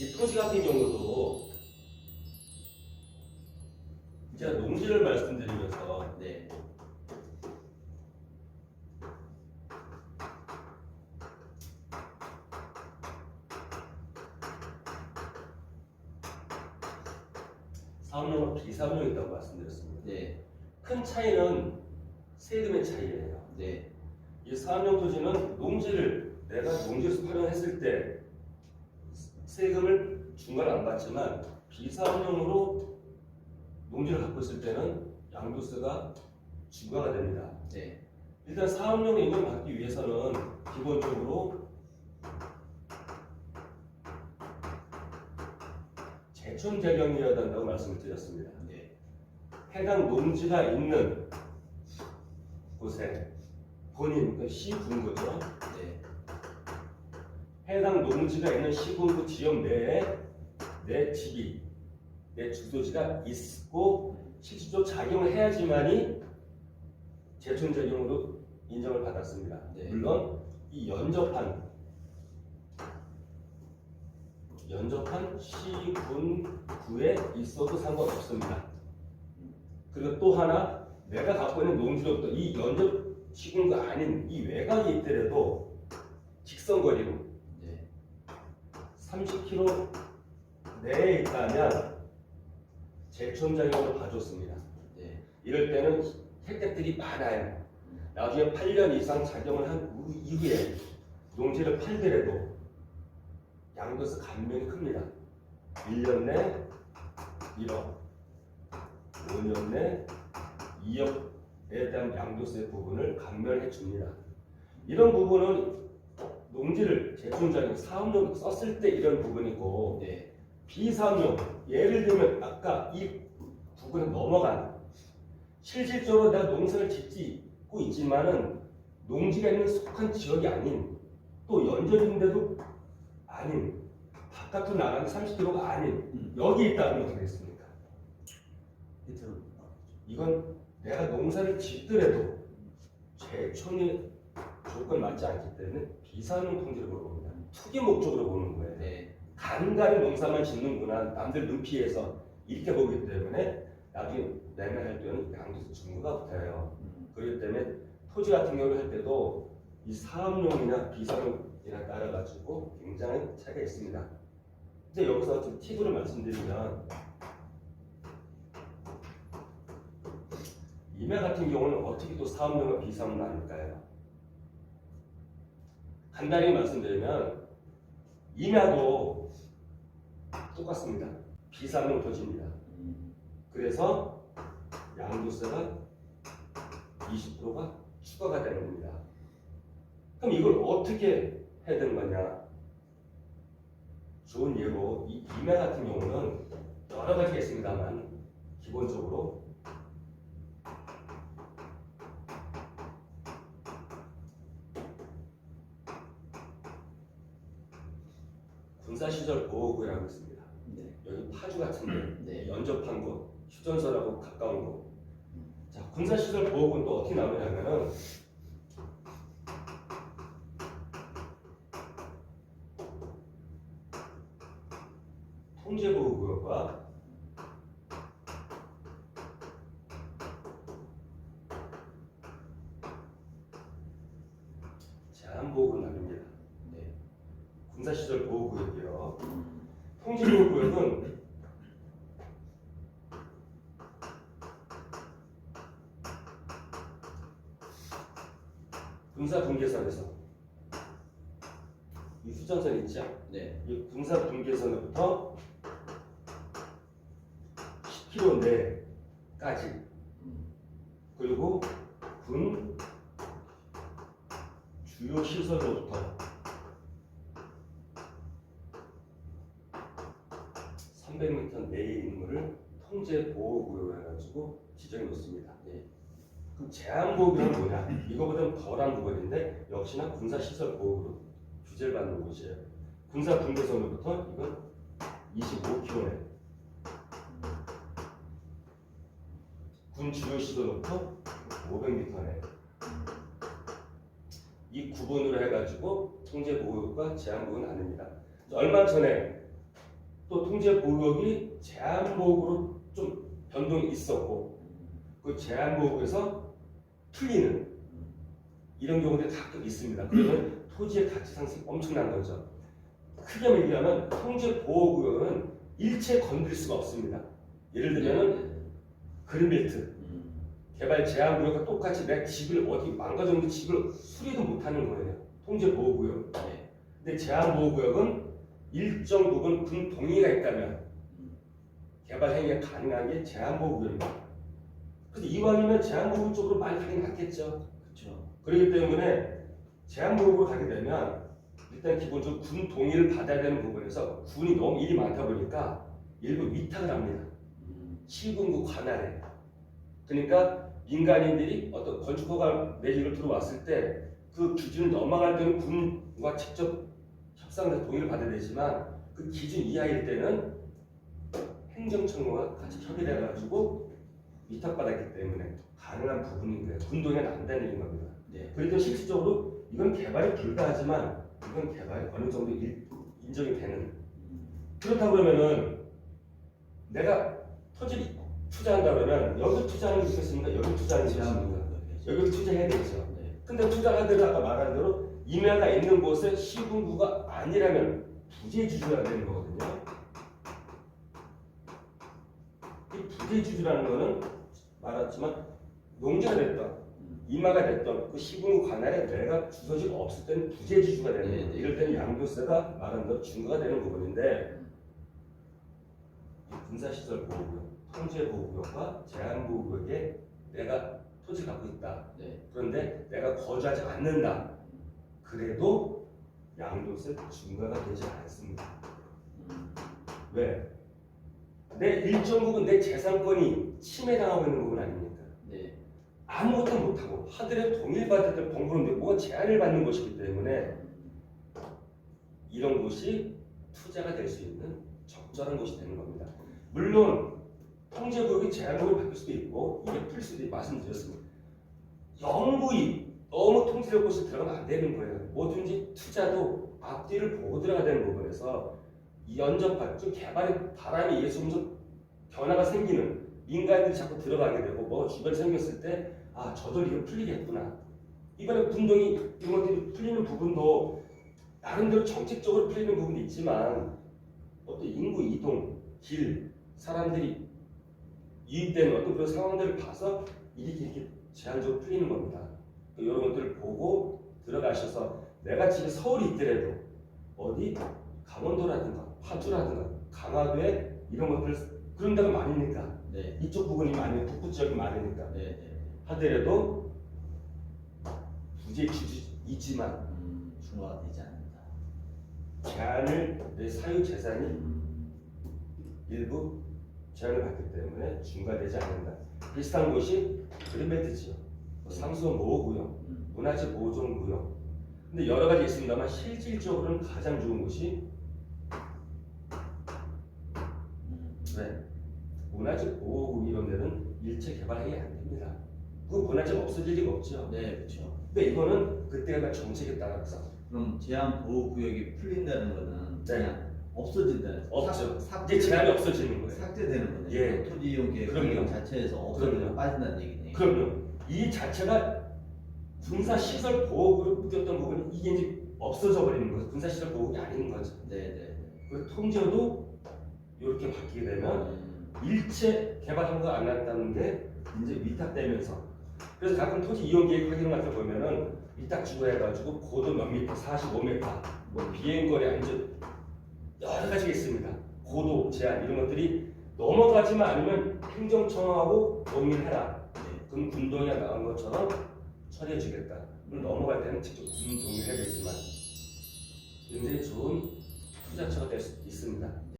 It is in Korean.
이 토지 같은 경우도 제가 농지를 말씀드리면서 네. 사업용과 비사업용이 있다고 말씀드렸습니다. 네. 큰 차이는 세금의 차이예요. 네. 이 사업용 토지는 농지를 내가 농지에서 활용했을 때 세금을 중과를 안 받지만 비사업용으로 농지를 갖고 있을 때는 양도세가 중과가 됩니다. 네. 일단 사업용의 임을 받기 위해서는 기본적으로 제촌 재경이어야 된다고 말씀을 드렸습니다. 네. 해당 농지가 있는 곳에 본인 그 시군구죠. 네. 해당 농지가 있는 시군구 지역 내에 내 집이 내 주소지가 있고 실질적으로 작용을 해야지만이 제촌 재경으로 인정을 받았습니다. 네. 물론 이 연접한 연접한 시군구에 있어도 상관없습니다. 그리고 또 하나 내가 갖고 있는 농지로부터 이 연접 시군구가 아닌 이 외곽이 있더라도 직선거리로 네. 30km 내에 있다면 제촌장용으로 봐줬습니다. 네. 이럴 때는 혜택들이 많아요. 나중에 8년 이상 작용을 한 후- 이후에 농지를 팔더라도 양도세 감면이 큽니다. 1년 내 1억, 5년 내 2억에 대한 양도세 부분을 감면해 줍니다. 이런 부분은 농지를 제촌장용 사업용 썼을 때 이런 부분이고 네. 비상용 예를 들면 아까 이 부분에 넘어간 실질적으로 내가 농사를 짓고 있지만은 농지가 있는 속한 지역이 아닌 또 연접인데도 아닌 바깥으로 나가는 30km가 아닌 음. 여기 있다면 어떻게 되겠습니까? 밑으로. 이건 내가 농사를 짓더라도 제촌이 조건 맞지 않기 때문에 비상용 통지로 봅니다. 투기 목적으로 보는 거예요. 네. 간간히 농사만 짓는구나 남들 눈 피해서 이렇게 보기 때문에 나중에 매매할 때는 양도세 중과가 붙어요. 음. 그렇기 때문에 토지 같은 경우를 할 때도 이 사업용이나 비사업용이나 따라 가지고 굉장히 차이가 있습니다. 이제 여기서 좀 팁으로 말씀드리면 임야 같은 경우는 어떻게 또 사업용과 비사업용 나눌까요? 간단히 말씀드리면 임야도 똑같습니다. 토지입니다. 음. 그래서 양도세가 20%가 추가가 되는 겁니다. 그럼 이걸 어떻게 해야 되는 거냐? 좋은 예로 이 임야 같은 경우는 여러 가지가 있습니다만 기본적으로 군사시설 보호구역이라고 있습니다. 네. 여기 파주 같은데 네. 연접한 곳, 휴전선하고 가까운 곳. 자, 군사시설 보호구는 또 어떻게 나오냐면은 통제보호구역과 제한보호구를 나눕니다. 네. 군사시설 보호구역이요. 음. 통제보호구역은 군사 분계선에서 이 휴전선 있죠? 네. 이 군사 분계선부터 10km 내까지 음. 그리고 군 주요 시설로부터 300m 내에 있는 것을 통제 보호 구역으로 해가지고 지정해 놓습니다. 네. 그럼 제한 보호구역은 뭐냐? 이거보다는 덜한 부분인데 역시나 군사 시설 보호구로 규제를 받는 곳이에요. 군사 분계선으로부터 이건 25km 군 주요 시설로부터 500m 내. 이 구분으로 해가지고 통제 보호구역과 제한 보호구역은 나뉩니다. 얼마 전에 또 통제 보호구역이 제한 보호구로 좀 변동이 있었고 그 제한 보호구에서 풀리는 이런 경우들이 가끔 있습니다. 그러면 토지의 가치 상승이 엄청난 거죠. 크게 얘기하면 통제 보호구역은 일체 건드릴 수가 없습니다. 예를 들면은 그린벨트 음. 개발 제한 구역과 똑같이 내 집을 어디 망가졌는데 집을 수리도 못하는 거예요. 통제 보호 구역. 네. 근데 제한 보호 구역은 일정 부분 군 동의가 있다면 개발 행위가 가능한 게 제한 보호 구역입니다. 그래서 이왕이면 제한 보호 쪽으로 많이 가긴 하겠죠. 그렇죠. 그렇기 때문에 제한 보호구로 가게 되면 일단 기본적으로 군 동의를 받아야 되는 부분에서 군이 너무 일이 많다 보니까 일부 위탁을 합니다. 음. 시군구 관할에 그러니까 민간인들이 어떤 건축허가 내 집을 들어왔을 때 그 기준을 넘어갈 때는 군과 직접 협상해서 동의를 받아야 되지만 그 기준 이하일 때는 행정청과 같이 협의를 해가지고 위탁받았기 때문에 가능한 부분인 거예요. 군 동의가 난다는 얘기인 겁니다. 네. 그래도 실질적으로 이건 개발이 불가하지만 이건 개발이 어느 정도 일- 인정이 되는 음. 그렇다 그러면은 내가 토지를 투자한다 그러면 여기 투자하는 게 있겠습니까? 여기 투자하는 게 있겠습니까? 보호구역이죠. 여기 투자해야 되죠. 네. 근데 투자한 대로 아까 말한 대로 임야가 있는 곳에 시군구가 아니라면 부재 주주가 되는 거거든요. 이 부재 주주라는 거는 말했지만 농지가 됐던 음. 임야가 됐던 그 시군구 관할에 내가 주소지가 없을 때는 부재주주가 되는 네, 거예요. 네. 이럴 때는 양도세가 말한 대로 중과가 되는 부분인데 이 군사시설 보호구역, 통제 보호구역과 제한 보호구역에 내가 토지 갖고 있다. 네. 그런데 내가 거주하지 않는다. 그래도 양도세 중과가 되지 않습니다. 음. 왜? 내 일정 부분 내 재산권이 침해당하고 있는 부분 아닙니까? 네. 아무것도 못하고 하늘에 동일받을 때 번거로운데 뭐가 제한을 받는 것이기 때문에 이런 곳이 투자가 될 수 있는 적절한 곳이 되는 겁니다. 물론 통제구역이 제한구역이 바뀔 수도 있고 이게 풀 수도 있고 말씀드렸습니다. 영구히 너무 통제될 곳에 들어가면 안 되는 거예요. 뭐든지 투자도 앞뒤를 보고 들어가야 되는 부분에서 이 연접할, 좀 개발의 바람이 예수 좀 변화가 생기는 민간인들이 자꾸 들어가게 되고 뭐 주변 생겼을 때 아 저도 이거 풀리겠구나. 이번에 군동이 이런 것들이 풀리는 부분도 나름대로 정책적으로 풀리는 부분도 있지만 어떤 인구 이동, 길, 사람들이 이입되는 어떤 그런 상황들을 봐서 이렇게 이렇게 제한적으로 풀리는 겁니다. 이런 것들을 보고 들어가셔서 내가 지금 서울에 있더라도 어디 강원도라든가 파주라든가 강화도에 이런 것들 그런 데가 많으니까 네. 이쪽 부분이 많이 북부 지역이 많으니까 네. 네. 하더라도 부재 주주이지만 음. 중화가 되지 않는다. 제한을 내 사유 재산이 음. 일부 제한을 받기 때문에 중과되지 않는다. 비슷한 곳이 그린벨트지요. 상수원 보호구역, 음. 문화재 보존구역. 근데 여러 가지 있습니다만 실질적으로는 가장 좋은 곳이 음. 네. 문화재 보호구 이런 데는 일체 개발행위 안 됩니다. 그 문화재가 없어질 리가 없죠. 네. 그렇죠. 근데 이거는 그때가 정책에 따라서 그럼 제한 보호 구역이 풀린다는 거는 네. 그냥 없어진다는 없죠. 삭, 이제 제한이 없어지는 거예요. 삭제되는 거네요. 예. 토지 이용 계획 그럼요. 자체에서 없어지고 그럼요. 빠진다는 얘기네요. 그럼요. 이 자체가 군사 시설 보호구로 묶였던 부분이 이게 이제 없어져 버리는 거죠. 군사 시설 보호구이 아닌 거죠. 네, 네. 그리고 통제도 이렇게 바뀌게 되면 음. 일체 개발 허가가 안 났다는 게 이제 위탁되면서 그래서 가끔 토지 이용 계획 확인 같은 거 보면은 위탁 주고 해가지고 고도 몇 미터, 45m, 뭐 비행거리 안전 여러 가지가 있습니다. 고도 제한 이런 것들이 넘어가지만 않으면 행정청하고 동의해라. 네. 그럼 군동이가 나온 것처럼 처리해주겠다. 그럼 넘어갈 때는 직접 군 동의를 해야 되지만 굉장히 좋은 투자처가 될 수 있습니다.